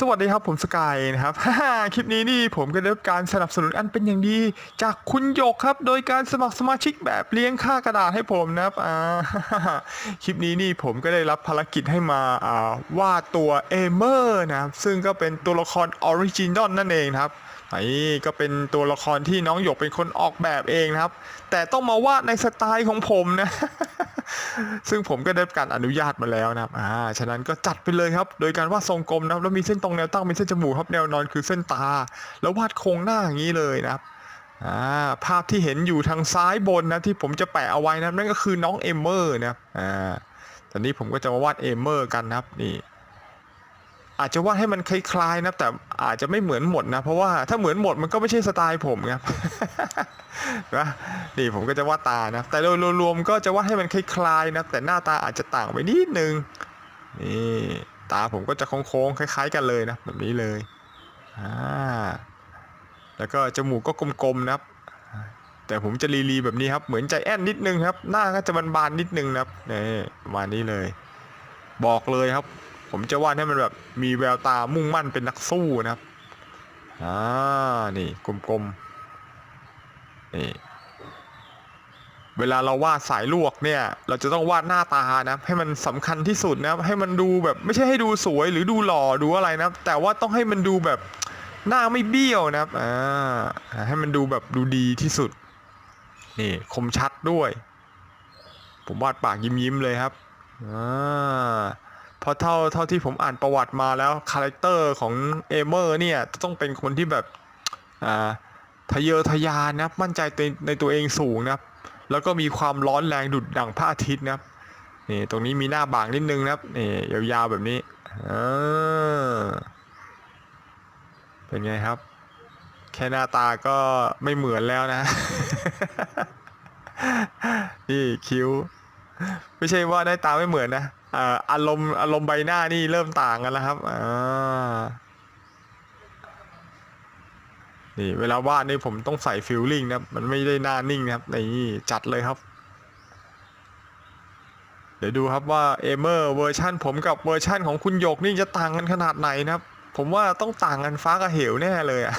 สวัสดีครับผมสกายนะครับ คลิปนี้นี่ผมก็ได้รับการสนับสนุนอันเป็นอย่างดี จากคุณหยกครับ โดยการสมัครสมาชิกแบบเลี้ยงค่ากระดาษให้ผมนะครับอ่าคลิปนี้นี่ผมก็ได้รับภารกิจให้มาอ่าวาดตัวเอเมอร์นะครับ ซึ่งก็เป็นตัวละครออริจินอลนั่นเองครับนี่ก็เป็นตัวละครที่น้องหยกเป็นคนออกแบบเองนะครับ แต่ต้องมาวาดในสไตล์ของผมนะ ซึ่งผมก็ได้การอนุญาตมาแล้วนะครับอ่าฉะนั้นก็จัดไปเลยครับ โดยการวาดทรงกลมนะครับแล้วมีเส้นตรงแนวตั้งเป็นเส้นจมูกครับแนวนอนคือเส้นตา แล้ววาดโครงหน้าอย่างนี้เลยนะครับอ่าภาพที่เห็นอยู่ทางซ้ายบนนะที่ผมจะแปะเอาไว้นะนั่นก็คือน้องเอมเมอร์นะครับอ่าตอนนี้ผมก็จะมาวาดเอมเมอร์กันนะครับนี่ อาจจะวาดให้มันคล้ายๆนะแต่อาจจะไม่เหมือนหมดนะ เพราะว่าถ้าเหมือนหมดมันก็ไม่ใช่สไตล์ผมครับนะนี่ผมก็จะวาดตานะ แต่โดยรวมๆก็จะวาดให้มันคล้ายๆนะแต่หน้าตาอาจจะต่างไปนิดนึงนี่ตาผมก็จะโค้งๆคล้าย ๆ กันเลยนะแบบนี้เลยอ่าแล้วก็จมูกก็กลมๆนะครับ แต่ผมจะรีๆแบบนี้ครับเหมือนใจแอนนิดนึงครับ หน้าก็จะบานๆนิดนึงนะครับนี่ประมาณนี้เลย บอกเลยครับ ผมจะวาดให้มันแบบมีแววตามุ่งมั่นเป็นนักสู้นะครับ อ่า นี่กลมๆ นี่ เวลาเราวาดสายลวกเนี่ย เราจะต้องวาดหน้าตานะครับให้มันสำคัญที่สุดนะให้มันดูแบบไม่ใช่ให้ดูสวยหรือดูหล่อดูอะไรนะแต่ว่าต้องให้มันดูแบบหน้าไม่เบี้ยวนะครับ อ่า ให้มันดูแบบดูดีที่สุด นี่คมชัดด้วย ผมวาดปากยิ้มๆเลยครับ อ่า เพราะเท่าเท่าที่ผมอ่านประวัติมาแล้วคาแรคเตอร์ของเอเมอร์เนี่ยต้องเป็นคนที่แบบอ่าทะเยอทะยานนะมั่นใจในในตัวเองสูงนะแล้วก็มีความร้อนแรงดุดดั่งพระอาทิตย์นะนี่ตรงนี้มีหน้าบางนิดนึงนะครับนี่ยาวๆแบบนี้อ่าเป็นไงครับ แค่หน้าตาก็ไม่เหมือนแล้วนะ นี่คิ้ว ไม่ใช่ว่าได้ตาไม่เหมือนนะ อ่าอารมณ์อารมณ์ใบหน้านี่เริ่มต่างกันแล้วครับอ่านี่เวลาวาดนี่ผมต้องใส่ฟิลลิ่งนะครับมันไม่ได้หน้านิ่งนะครับนี่จัดเลยครับ เดี๋ยวดูครับว่าเอเมอร์เวอร์ชันผมกับเวอร์ชันของคุณหยกนี่จะต่างกันขนาดไหนนะครับ ผมว่าต้องต่างกันฟ้ากับเหวแน่เลยอะ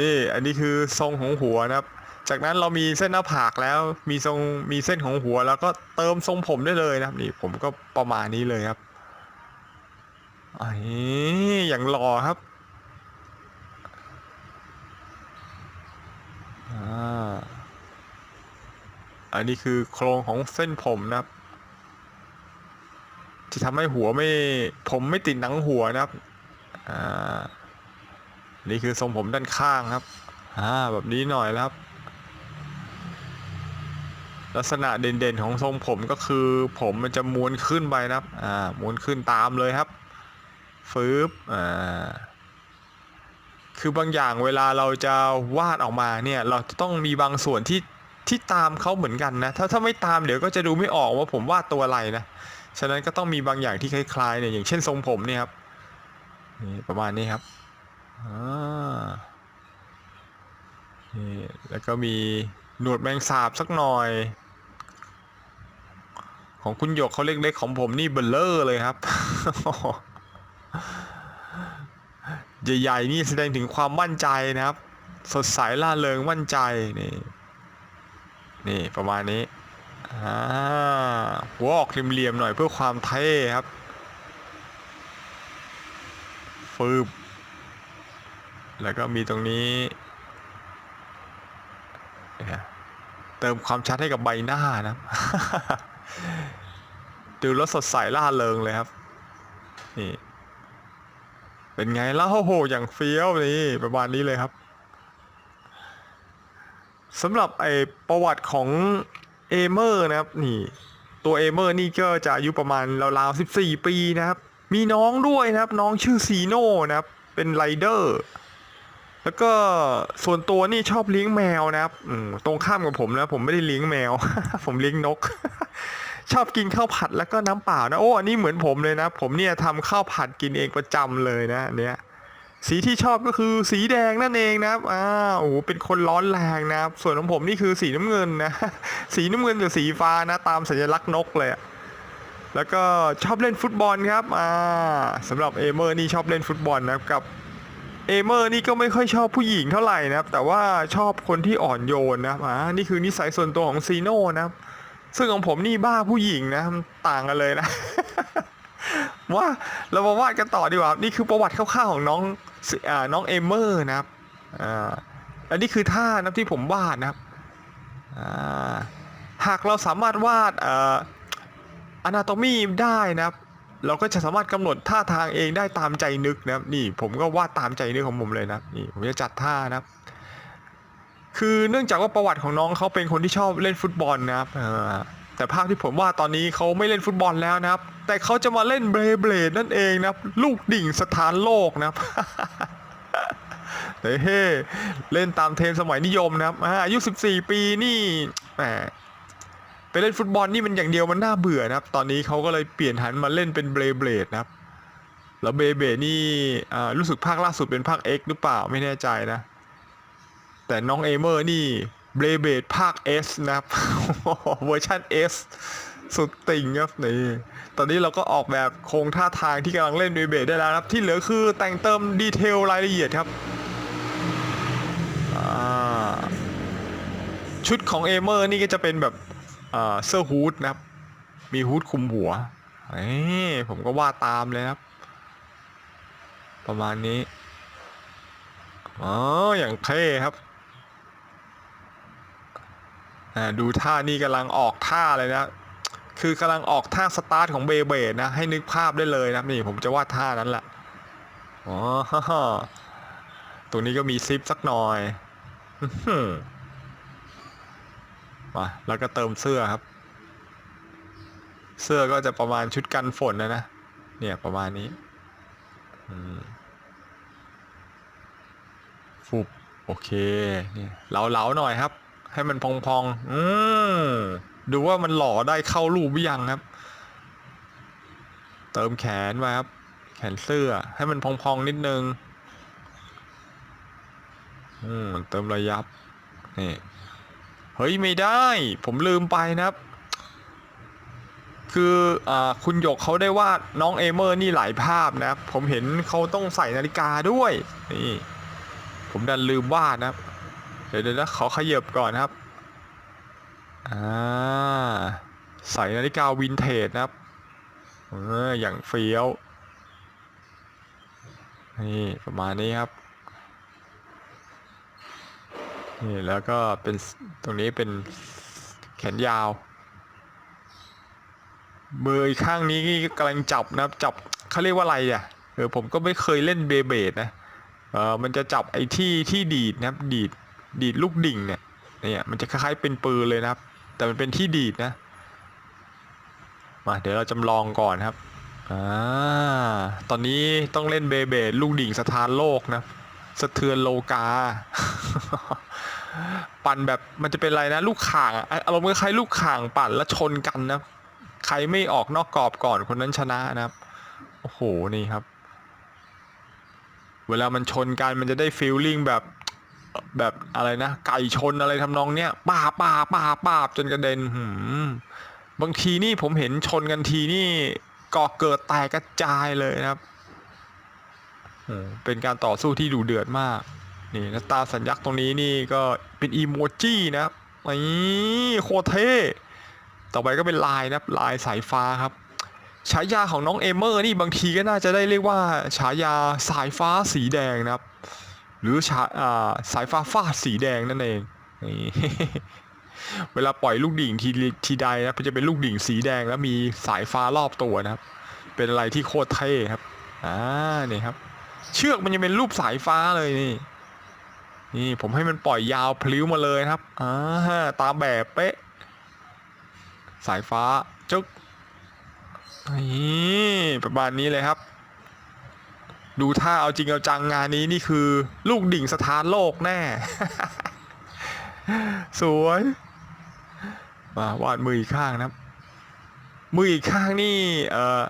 นี่อันนี้คือทรงของหัวนะครับ จากนั้นเรามีเส้นหน้าผากแล้วมีทรงมีเส้นของหัว แล้วก็เติมทรงผมได้เลยนะครับ นี่ผมก็ประมาณนี้เลยครับไอ้อย่างหล่อครับอ่าอันนี้คือโครงของเส้นผมนะครับ ที่ทำให้หัวไม่ผมไม่ติดหนังหัวนะครับอ่านี่คือทรงผมด้านข้างครับอ่าแบบนี้หน่อยแล้วครับ ลักษณะเด่นๆของทรงผมก็คือผมมันจะม้วนขึ้นไปนะครับ อ่า ม้วนขึ้นตามเลยครับ ฟืบอ่า คือบางอย่างเวลาเราจะวาดออกมาเนี่ย เราจะต้องมีบางส่วนที่ที่ตามเขาเหมือนกันนะ ถ้าถ้าไม่ตามเดี๋ยวก็จะดูไม่ออกว่าผมวาดตัวอะไรนะ ฉะนั้นก็ต้องมีบางอย่างที่คล้ายๆเนี่ยอย่างเช่นทรงผมเนี่ยครับนี่ประมาณนี้ครับ อ่า นี่แล้วก็มีหนวดแมงสาบสักหน่อย ของคุณหยกเขาเล็กๆของผมนี่เบลเลอร์เลยครับ ใหญ่ๆนี่แสดงถึงความมั่นใจนะครับ สดใสล่าเริงมั่นใจนี่นี่ประมาณนี้หัวออกเหลี่ยมๆหน่อยเพื่อความเท่ครับฟืบแล้วก็มีตรงนี้ เติมความชัดให้กับใบหน้านะ ดูแล้วสดใสล่าเริงเลยครับ นี่ เป็นไงเล่าโอ้โห อย่างเฟี้ยวนี่ประมาณนี้เลยครับสำหรับไอประวัติของเอเมอร์นะครับ นี่ ตัวเอเมอร์นี่ก็จะอายุประมาณราวๆ14ปีนะครับ มีน้องด้วยนะครับ น้องชื่อซีโน่นะครับ เป็นไรเดอร์แล้วก็ส่วนตัวนี่ชอบเลี้ยงแมวนะครับตรงข้ามกับผมนะผมไม่ได้เลี้ยงแมว ผมเลี้ยงนก ชอบกินข้าวผัดแล้วก็น้ำเปล่านะโอ้อันนี้เหมือนผมเลยนะ ผมเนี่ยทำข้าวผัดกินเองประจำเลยนะเนี้ยสีที่ชอบก็คือสีแดงนั่นเองนะครับอ่าโอ้โหเป็นคนร้อนแรงนะครับ ส่วนของผมนี่คือสีน้ำเงินนะ สีน้ำเงินหรือสีฟ้านะ ตามสัญลักษณ์นกเลย แล้วก็ชอบเล่นฟุตบอลครับ อ่าสำหรับเอเมอร์นี่ชอบเล่นฟุตบอลนะครับกับเอเมอร์นี่ก็ไม่ค่อยชอบผู้หญิงเท่าไหร่นะครับ แต่ว่าชอบคนที่อ่อนโยนนะครับอ่านี่คือนิสัยส่วนตัวของซีโน่นะครับ ซึ่งของผมนี่บ้าผู้หญิงนะต่างกันเลยนะ ว่าเรามาวาดกันต่อดีกว่านี่คือประวัติคร่าวๆของน้องอ่าน้องเอเมอร์นะครับอ่านี่คือท่านะที่ผมวาดนะครับอ่าหากเราสามารถวาดอ่ออนาโตมีได้นะครับ เราก็จะสามารถกำหนดท่าทางเองได้ตามใจนึกนะครับ นี่ผมก็วาดตามใจนึกของผมเลยนะนี่ผมจะจัดท่านะครับ คือเนื่องจากว่าประวัติของน้องเขาเป็นคนที่ชอบเล่นฟุตบอลนะครับแต่ภาพที่ผมว่าตอนนี้เขาไม่เล่นฟุตบอลแล้วนะครับ แต่เขาจะมาเล่นเบรเบลดนั่นเองนะครับ ลูกดิ่งสถานโลกนะครับเฮ้เล่นตามเทรนสมัยนิยมนะครับอ่าอายุ 14 ปีนี่แหมไปเล่นฟุตบอลนี่มันอย่างเดียวมันน่าเบื่อนะครับ ตอนนี้เขาก็เลยเปลี่ยนหันมาเล่นเป็นเบลเบลดนะครับ แล้วเบลเบลดนี่รู้สึกภาคล่าสุดเป็นภาค X หรือเปล่าไม่แน่ใจนะ แต่น้องเอเมอร์นี่เบลเบดภาค S นะครับเวอร์ชัน S สุดติ่งครับนี่ตอนนี้เราก็ออกแบบโครงท่าทางที่กำลังเล่นเบลเบดได้แล้วครับ ที่เหลือคือแต่งเติมดีเทลรายละเอียดครับชุดของเอเมอร์นี่ก็จะเป็นแบบเสื้อฮูดนะครับ มีฮูดคุมหัวเอ้ผมก็วาดตามเลยครับ ประมาณนี้อ๋ออย่างเท่ครับ ดูท่านี่กำลังออกท่าเลยนะ คือกำลังออกท่าสตาร์ทของเบเบดนะ ให้นึกภาพได้เลยนะ นี่ผมจะวาดท่านั้นแหละอ๋อตรงนี้ก็มีซิปสักหน่อยมา แล้วก็เติมเสื้อครับ เสื้อก็จะประมาณชุดกันฝนนะนะ เนี่ยประมาณนี้ฟุบโอเค เนี่ยเหลาๆหน่อยครับ ให้มันพองๆ อืมดูว่ามันหล่อได้เข้ารูปหรือยังครับ เติมแขนไว้ครับ แขนเสื้อ ให้มันพองๆนิดนึง อืมเติมระยับ นี่ เฮ้ยไม่ได้ ผมลืมไปนะครับ คืออาคุณหยกเขาได้วาดน้องเอเมอร์นี่หลายภาพนะครับ ผมเห็นเขาต้องใส่นาฬิกาด้วย นี่ ผมดันลืมวาดนะครับ เดี๋ยวเดี๋ยวนะขอขยับก่อนครับ อ่า ใส่นาฬิกาวินเทจนะครับ เออ อย่างเฟี้ยว นี่ประมาณนี้ครับ นี่แล้วก็เป็นตรงนี้เป็นแขนยาว มืออีกข้างนี้กำลังจับนะครับ จับเขาเรียกว่าอะไรอะเออผมก็ไม่เคยเล่นเบเบดนะ เออมันจะจับไอ้ที่ที่ดีดนะครับ ดีด ดีดลูกดิ่งเนี่ยเนี่ยมันจะคล้ายๆเป็นปืนเลยนะครับ แต่มันเป็นที่ดีดนะมาเดี๋ยวเราจำลองก่อนครับอ่าตอนนี้ต้องเล่นเบเบดลูกดิ่งสถานโลกนะสะเทือนโลกา ปั่นแบบมันจะเป็นอะไรนะลูกข่างอารมณ์คล้ายๆลูกข่างปั่นแล้วชนกันนะใครไม่ออกนอกกรอบก่อนคนนั้นชนะนะครับโอ้โหนี่ครับ เวลามันชนกันมันจะได้ฟีลลิ่งแบบ แบบอะไรนะ ไก่ชนอะไรทำนองเนี้ยป้าป้าป้าป้าจนกระเด็นหืมบางทีนี่ผมเห็นชนกันทีนี่ก่อเกิดแตกกระจายเลยนะครับเป็นการต่อสู้ที่ดูเดือดมาก นี่แล้วตาสัญลักษณ์ตรงนี้นี่ก็เป็นอีโมจินะครับนี่โคเท่ต่อไปก็เป็นลายนะครับลายสายฟ้าครับฉายาของน้องเอเมอร์นี่บางทีก็น่าจะได้เรียกว่าฉายาสายฟ้าสีแดงนะครับ หรือฉาอ่าสายฟ้าฟาดสีแดงนั่นเองนี่เวลาปล่อยลูกดิ่งทีทีใดนะจะเป็นลูกดิ่งสีแดงแล้วมีสายฟ้ารอบตัวนะครับ เป็นอะไรที่โคตรเท่ครับอ่านี่ครับ เชือกมันยังเป็นรูปสายฟ้าเลยนี่ นี่ผมให้มันปล่อยยาวพลิ้วมาเลยครับอ่าตามแบบเป๊ะ สายฟ้าจึ๊กนี่ประมาณนี้เลยครับ ดูท่าเอาจริงเอาจังงานนี้นี่คือ ลูกดิ่งสถานโลกแน่ สวย มาวาดมืออีกข้างนะครับ มืออีกข้างนี่ เออ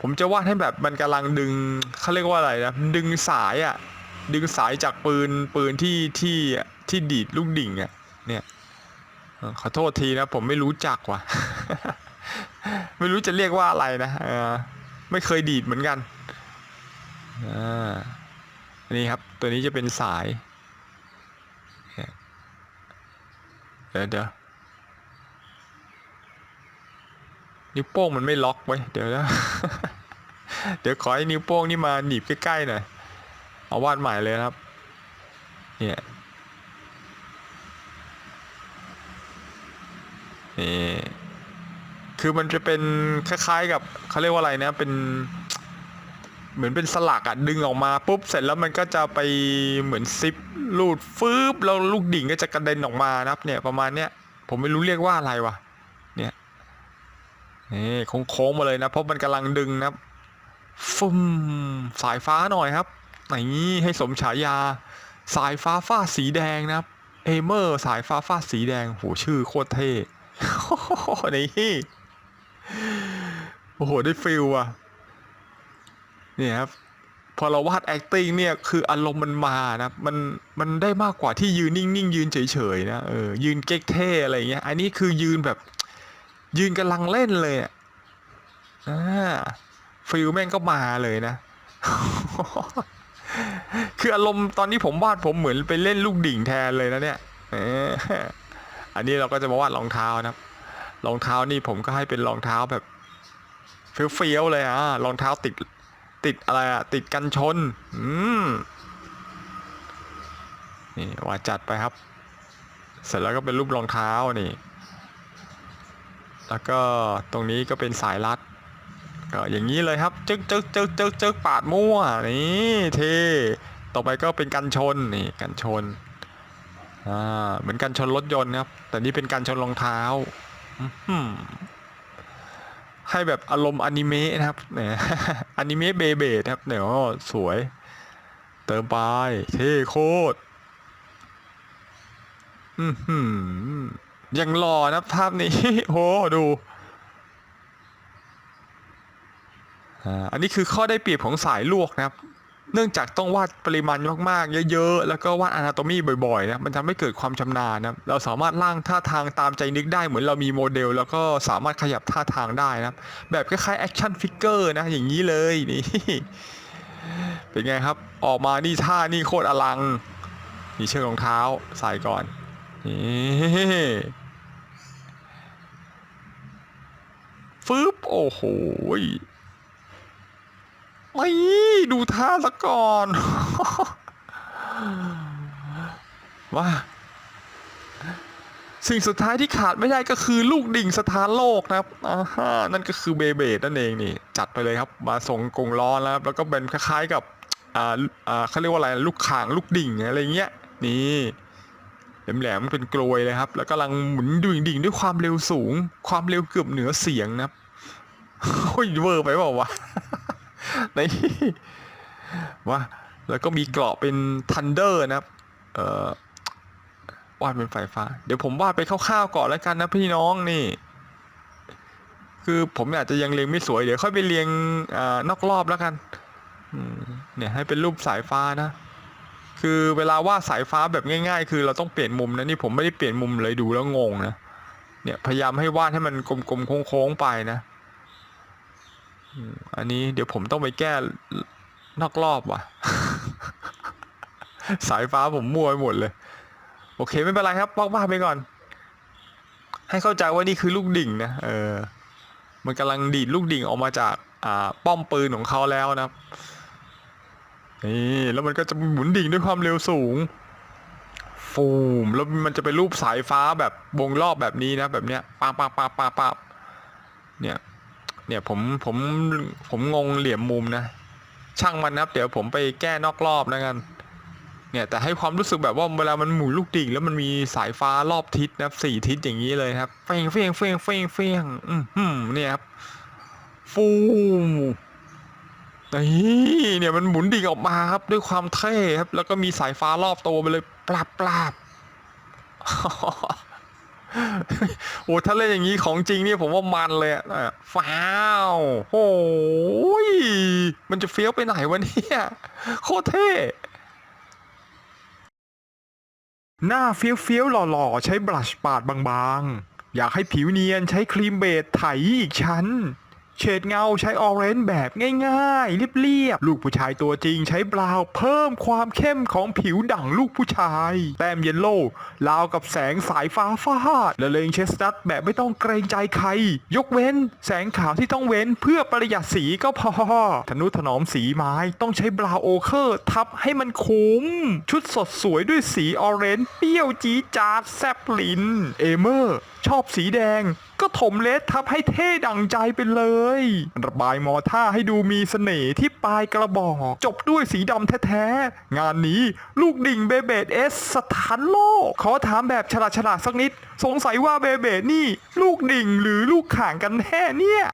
ผมจะวาดให้แบบมันกำลังดึงเขาเรียกว่าอะไรนะ ดึงสายอะ่ะ ดึงสายจากปืนปืนที่ที่ที่ดีดลูกดิ่งอะ่ะ เนี่ยอขอโทษทีนะผมไม่รู้จักว่ะ ไม่รู้จะเรียกว่าอะไรนะเออไม่เคยดีดเหมือนกัน อันนี้ครับตัวนี้จะเป็นสาย เดี๋ยวเดี๋ยวนิ้วโป้งมันไม่ล็อกไว้เดี๋ยวนะเดี๋ยวขอให้นิ้วโป้งนี่มาหนีบใกล้ๆหน่อยเอาวาดใหม่เลยครับ เนี่ยนี่คือมันจะเป็นคล้ายๆกับเขาเรียกว่าอะไรนะเป็น เหมือนเป็นสลักอะดึงออกมาปุ๊บเสร็จแล้วมันก็จะไปเหมือนซิปลูดฟืบแล้วลูกดิ่งก็จะกระเด็นออกมานะครับ เนี่ยประมาณเนี้ยผมไม่รู้เรียกว่าอะไรวะเนี่ยนี่โค้งๆมาเลยนะเพราะมันกำลังดึงนะครับฟึมสายฟ้าหน่อยครับนี่ให้สมฉายา สายฟ้าฟาสีแดงนะครับเอเมอร์สายฟ้าฟาสีแดงโหชื่อโคตรเท่นี่โอ้โหได้ฟิลอะ นี่ยครับพอเราวาด acting เนี่ยคืออารมณ์มันมานะมันมันได้มากกว่าที่ยืนนิ่งๆยืนเฉยๆนะเออยืนเก๊กเท่อะไรเงี้ยอันนี้คือยืนแบบยืนกำลังเล่นเลยอ่าฟิลแม่งก็มาเลยนะ คืออารมณ์ตอนนี้ผมวาดผมเหมือนไปเล่นลูกดิ่งแทนเลยนะเนี่ยเอออันนี้เราก็จะมาวาดรองเท้านะครับรองเท้านี่ผมก็ให้เป็นรองเท้าแบบเฟี้ยวๆเลยอะรองเท้าติด ติดอะไรอะติดกันชน อืม นี่ว่าจัดไปครับ เสร็จแล้วก็เป็นรูปรองเท้านี่ แล้วก็ตรงนี้ก็เป็นสายรัด ก็อย่างนี้เลยครับ จึ๊กจึ๊กจึ๊กจึ๊กจึ๊กปาดมั่ว นี่เทต่อไปก็เป็นกันชน นี่กันชน อ่า เหมือนกันชนรถยนต์นะครับ แต่นี่เป็นการชนรองเท้า อื้อหือ ให้แบบอารมณ์อนิเมะนะครับเนี่ยอนิเมะเบเบดครับเนี่ยสวย เติมไปเท่โคตรอือหือยังหล่อนะภาพนี้โหดูอันนี้คือข้อได้เปรียบของสายลวกนะครับ เนื่องจากต้องวาดปริมาณมากๆ เยอะๆ แล้วก็วาดอนาโตมีบ่อยๆนะมันทำให้เกิดความชำนาญนะเราสามารถร่างท่าทางตามใจนึกได้เหมือนเรามีโมเดล แล้วก็สามารถขยับท่าทางได้นะแบบคล้ายๆแอคชั่นฟิกเกอร์นะอย่างนี้เลยนี่เป็นไงครับออกมานี่ท่านี่โคตรอลังนี่เชือกรองเท้าใส่ก่อนนี่ฟึบโอ้โห ไม่ดูท่าซะก่อนว่าสิ่งสุดท้ายที่ขาดไม่ได้ก็คือลูกดิ่งสถานโลกนะครับอ่าฮะนั่นก็คือเบเบดนั่นเองนี่ จัดไปเลยครับ มาส่งกรงล้อแล้วแล้วก็เป็นคล้าย ๆกับอ่าอ่าเขาเรียกว่าอะไรลูกข่างลูกดิ่งอะไรเงี้ยนี่แหลมๆเป็นกลวยเลยครับ แล้วกำลังหมุนดิ่งดิ่งด้วยความเร็วสูง ความเร็วเกือบเหนือเสียงนะครับโอ้ยเวอร์ไปเปล่าวะ นี่ว่าแล้วก็มีเกราะเป็นทันเดอร์นะครับ เอ่อวาดเป็นไฟฟ้า เดี๋ยวผมวาดไปคร่าวๆก่อนแล้วกันนะพี่น้องนี่ คือผมอาจจะยังเรียงไม่สวย เดี๋ยวค่อยไปเรียงอนอกรอบแล้วกันเนี่ยให้เป็นรูปสายฟ้านะ คือเวลาวาดสายฟ้าแบบง่าย ๆ คือเราต้องเปลี่ยนมุมนะนี่ผมไม่ได้เปลี่ยนมุมเลยดูแล้วงงนะ เนี่ยพยายามให้วาดให้มันกลมๆโค้งๆไปนะ อันนี้เดี๋ยวผมต้องไปแก้นอกรอบว่ะ สายฟ้าผมมั่วไปหมดเลย โอเคไม่เป็นไรครับบอกว่าไปก่อน ให้เข้าใจว่านี่คือลูกดิ่งนะเออ มันกำลังดีดลูกดิ่งออกมาจาก อ่า ป้อมปืนของเขาแล้วนะนี่แล้วมันก็จะหมุนดิ่งด้วยความเร็วสูง ฟูมแล้วมันจะเป็นรูปสายฟ้าแบบวงรอบแบบนี้นะ แบบเนี้ยปังปังปังปังปังเนี่ย เนี่ยผมผมผมงงเหลี่ยมมุมนะ ช่างมันนะครับ เดี๋ยวผมไปแก้นอกรอบนะกันเนี่ยแต่ให้ความรู้สึกแบบว่าเวลามันหมุนลูกดิ่งแล้วมันมีสายฟ้ารอบทิศนะครับสี่ทิศอย่างนี้เลยครับเฟียงเฟียงเฟียงเฟียงเฟียงอืมหืมเนี่ยครับฟูมนี่เนี่ยมันหมุนดิ่งออกมาครับ ด้วยความเท่ครับ แล้วก็มีสายฟ้ารอบตัวไปเลยปราบปราบ โอ้ถ้าเล่นอย่างนี้ของจริงนี่ผมว่ามันเลยอะอะฟ้าวโอ้ยมันจะเฟี้ยวไปไหนวะเนี่ยโคตรเท่หน้าเฟี้ยวๆหล่อๆ ใช้บลัชปาดบางๆ อยากให้ผิวเนียนใช้ครีมเบสไถอีกชั้น เฉดเงาใช้ออเรนจ์แบบง่ายๆเรียบๆ ลูกผู้ชายตัวจริงใช้บราวเพิ่มความเข้มของผิวดั่งลูกผู้ชาย แต้มเยลโล่ลาวกับแสงสายฟ้าฟาดและเลงเชสตัดแบบไม่ต้องเกรงใจใคร ยกเว้นแสงขาวที่ต้องเว้นเพื่อประหยัดสีก็พอทนุถนอมสีไม้ต้องใช้บราวโอเคอร์ทับให้มันคุ้ม ชุดสดสวยด้วยสีออเรนจ์เปรี้ยวจี๊ดจาดแซบลิน เอเมอร์ ชอบสีแดงก็ถมเลสทับให้เท่ดังใจไปเลย ระบายมอท่าให้ดูมีเสน่ห์ที่ปลายกระบอก จบด้วยสีดำแท้ๆ งานนี้ลูกดิ่งเบเบดเอสสถานโลก ขอถามแบบฉลาดฉลาดๆสักนิด สงสัยว่าเบเบดนี่ ลูกดิ่งหรือลูกข่างกันแน่เนี่ย